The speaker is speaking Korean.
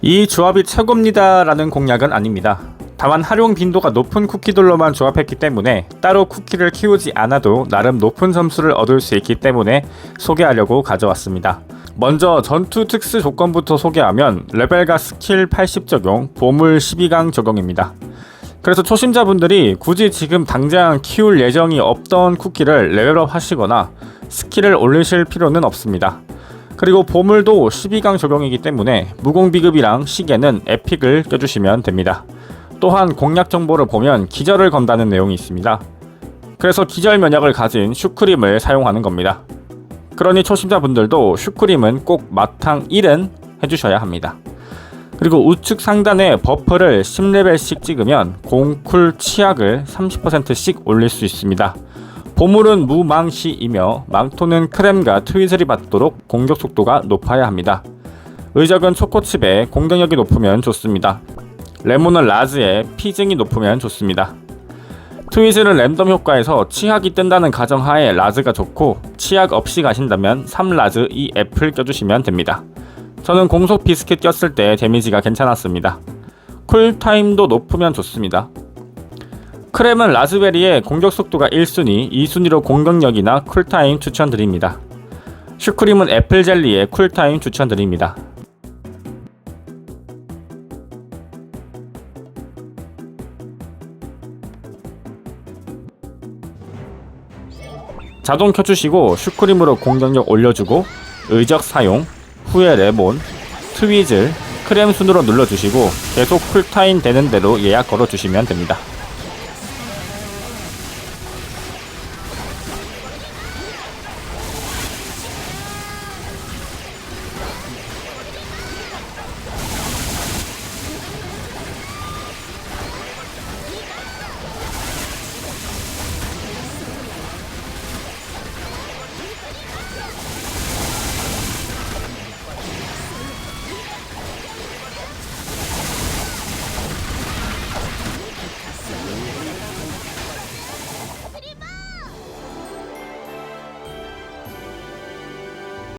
이 조합이 최고입니다 라는 공약은 아닙니다. 다만 활용 빈도가 높은 쿠키들로만 조합했기 때문에 따로 쿠키를 키우지 않아도 나름 높은 점수를 얻을 수 있기 때문에 소개하려고 가져왔습니다. 먼저 전투 특수 조건부터 소개하면 레벨과 스킬 80 적용, 보물 12강 적용입니다. 그래서 초심자분들이 굳이 지금 당장 키울 예정이 없던 쿠키를 레벨업 하시거나 스킬을 올리실 필요는 없습니다. 그리고 보물도 12강 적용이기 때문에 무공비급이랑 시계는 에픽을 껴주시면 됩니다. 또한 공략 정보를 보면 기절을 건다는 내용이 있습니다. 그래서 기절 면역을 가진 슈크림을 사용하는 겁니다. 그러니 초심자분들도 슈크림은 꼭 마탕 1은 해주셔야 합니다. 그리고 우측 상단에 버프를 10레벨씩 찍으면 공쿨 치약을 30%씩 올릴 수 있습니다. 보물은 무망시이며 망토는 크렘과 트위즐이 받도록 공격 속도가 높아야 합니다. 의적은 초코칩에 공격력이 높으면 좋습니다. 레몬은 라즈에 피증이 높으면 좋습니다. 트위즐은 랜덤 효과에서 치약이 뜬다는 가정하에 라즈가 좋고 치약 없이 가신다면 3라즈 2F를 껴주시면 됩니다. 저는 공속 비스킷 꼈을 때 데미지가 괜찮았습니다. 쿨타임도 높으면 좋습니다. 크렘은 라즈베리의 공격 속도가 1순위, 2순위로 공격력이나 쿨타임 추천드립니다. 슈크림은 애플 젤리의 쿨타임 추천드립니다. 자동 켜주시고 슈크림으로 공격력 올려주고 의적 사용, 후에 레몬, 트위즐, 크렘 순으로 눌러주시고 계속 쿨타임 되는 대로 예약 걸어주시면 됩니다.